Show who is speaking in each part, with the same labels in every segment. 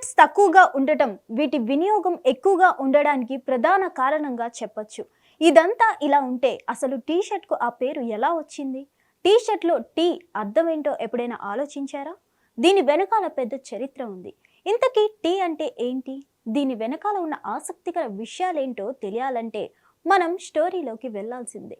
Speaker 1: Shirts తక్కువగా ఉండటం వీటి వినియోగం ఎక్కువగా ఉండడానికి ప్రధాన కారణంగా చెప్పచ్చు. ఇదంతా ఇలా ఉంటే అసలు టీ షర్ట్కు ఆ పేరు ఎలా వచ్చింది? టీ షర్ట్లో టీ అర్థమేంటో ఎప్పుడైనా ఆలోచించారా? దీని వెనకాల పెద్ద చరిత్ర ఉంది. ఇంతకీ టీ అంటే ఏంటి? దీని వెనకాల ఉన్న ఆసక్తికర విషయాలేంటో తెలియాలంటే మనం స్టోరీలోకి వెళ్ళాల్సిందే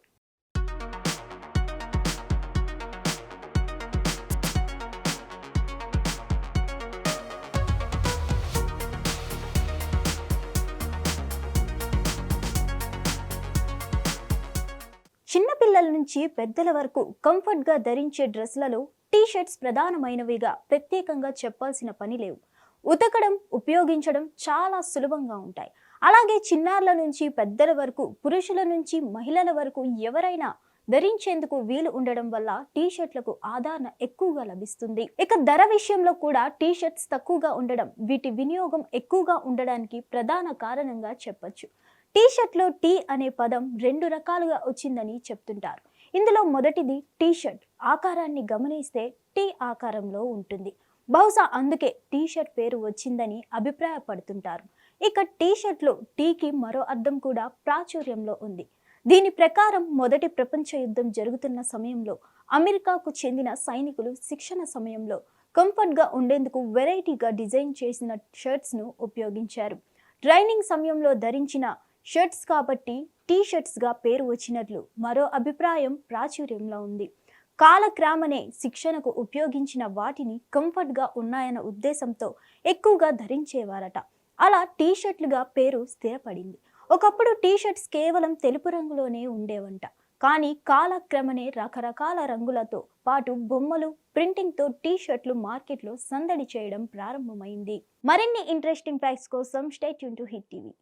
Speaker 1: చిన్నపిల్లల నుంచి పెద్దల వరకు కంఫర్ట్గా ధరించే డ్రెస్లలో టీ షర్ట్స్ ప్రధానమైనవిగా ప్రత్యేకంగా చెప్పాల్సిన పని లేవు. ఉతకడం ఉపయోగించడం చాలా సులభంగా ఉంటాయి. అలాగే చిన్నారుల నుంచి పెద్దల వరకు పురుషుల నుంచి మహిళల వరకు ఎవరైనా ధరించేందుకు వీలు ఉండడం వల్ల టీ షర్ట్లకు ఆదరణ ఎక్కువగా లభిస్తుంది. ఇక ధర విషయంలో కూడా టీ షర్ట్స్ తక్కువగా ఉండడం వీటి వినియోగం ఎక్కువగా ఉండడానికి ప్రధాన కారణంగా చెప్పచ్చు. టీ షర్ట్లో టీ అనే పదం రెండు రకాలుగా వచ్చిందని చెప్తుంటారు. ఇందులో మొదటిది టీ షర్ట్ ఆకారాన్ని గమనిస్తే టీ ఆకారంలో ఉంటుంది. బహుశా అందుకే టీ షర్ట్ పేరు వచ్చిందని అభిప్రాయపడుతుంటారు. ఇక టీ షర్ట్లో టీకి మరో అర్థం కూడా ప్రాచుర్యంలో ఉంది. దీని ప్రకారం మొదటి ప్రపంచ యుద్ధం జరుగుతున్న సమయంలో అమెరికాకు చెందిన సైనికులు శిక్షణ సమయంలో కంఫర్ట్గా ఉండేందుకు వెరైటీగా డిజైన్ చేసిన షర్ట్స్ను ఉపయోగించారు. ట్రైనింగ్ సమయంలో ధరించిన షర్ట్స్ కాబట్టి టీ షర్ట్స్గా పేరు వచ్చినట్లు మరో అభిప్రాయం ప్రాచుర్యంలో ఉంది. కాలక్రమనే శిక్షణకు ఉపయోగించిన వాటిని కంఫర్ట్గా ఉన్నాయన్న ఉద్దేశంతో ఎక్కువగా ధరించేవారట. అలా టీ షర్ట్లుగా పేరు స్థిరపడింది. ఒకప్పుడు టీ షర్ట్స్ కేవలం తెలుపు రంగులోనే ఉండేవంట. కానీ కాలక్రమనే రకరకాల రంగులతో పాటు బొమ్మలు ప్రింటింగ్తో టీ షర్ట్లు మార్కెట్లో సందడి చేయడం ప్రారంభమైంది. మరిన్ని ఇంట్రెస్టింగ్ ఫ్యాక్ట్స్ కోసం స్టేట్ యూన్ టు హిట్ టీవీ.